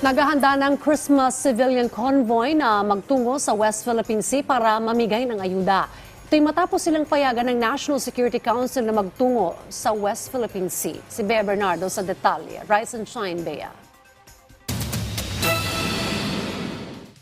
Naghahanda ng Christmas civilian convoy na magtungo sa West Philippine Sea para mamigay ng ayuda. Ito'y matapos silang payagan ng National Security Council na magtungo sa West Philippine Sea. Si Bea Bernardo sa detalye. Rise and shine, Bea.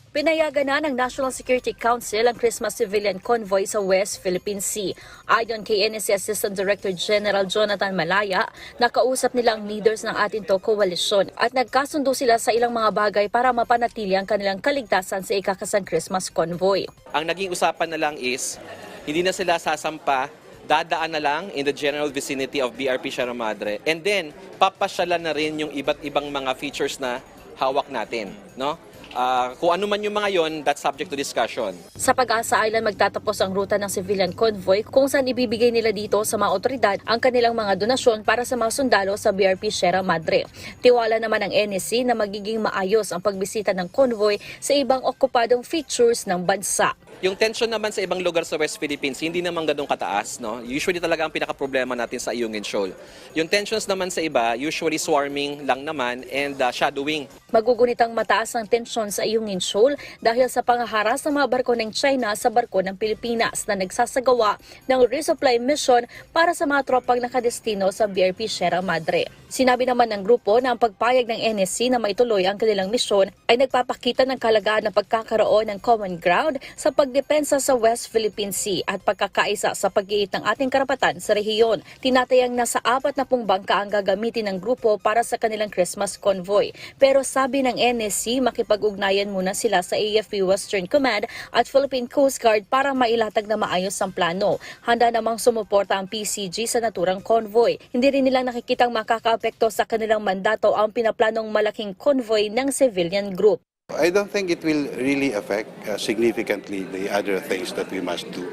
Pinayagan na ng National Security Council ang Christmas Civilian Convoy sa West Philippine Sea. Ayon kay NSC Assistant Director General Jonathan Malaya, nakausap nila ang leaders ng atin to koalisyon at nagkasundo sila sa ilang mga bagay para mapanatili ang kanilang kaligtasan sa ikakasang Christmas convoy. Ang naging usapan na lang is, hindi na sila sasampa, dadaan na lang in the general vicinity of BRP Sierra Madre. And then, papasyalan na rin yung iba't ibang mga features na hawak natin. No? Ah, kung ano man yung mga yon, that's subject to discussion. Sa Pag-asa Island magtatapos ang ruta ng civilian convoy kung saan ibibigay nila dito sa mga otoridad ang kanilang mga donasyon para sa mga sundalo sa BRP Sierra Madre. Tiwala naman ng NSC na magiging maayos ang pagbisita ng convoy sa ibang okupadong features ng bansa. Yung tension naman sa ibang lugar sa West Philippines, hindi naman ganun kataas. No? Usually talaga ang pinaka-problema natin sa Ayungin Shoal. Yung tensions naman sa iba, usually swarming lang naman and uh, shadowing. Magugunitang mataas ang tensyon sa Ayungin Shoal dahil sa pangaharas ng mga barko ng China sa barko ng Pilipinas na nagsasagawa ng resupply mission para sa mga tropang nakadestino sa BRP Sierra Madre. Sinabi naman ng grupo na ang pagpayag ng NSC na maituloy ang kanilang misyon ay nagpapakita ng kalagaan ng pagkakaroon ng common ground sa pagdepensa sa West Philippine Sea at pagkakaisa sa pag-iit ng ating karapatan sa rehiyon. Tinatayang nasa apat na pong bangka ang gagamitin ng grupo para sa kanilang Christmas convoy. Pero sabi ng NSC, makipag-ugnayan muna sila sa AFP Western Command at Philippine Coast Guard para mailatag na maayos ang plano. Handa namang sumuporta ang PCG sa naturang convoy. Hindi rin nila nakikitang makakaapekto sa kanilang mandato ang pinaplanong malaking convoy ng civilian group. I don't think it will really affect uh, significantly the other things that we must do.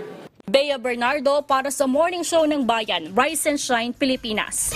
Bea Bernardo para sa Morning Show ng Bayan, Rise and Shine, Pilipinas.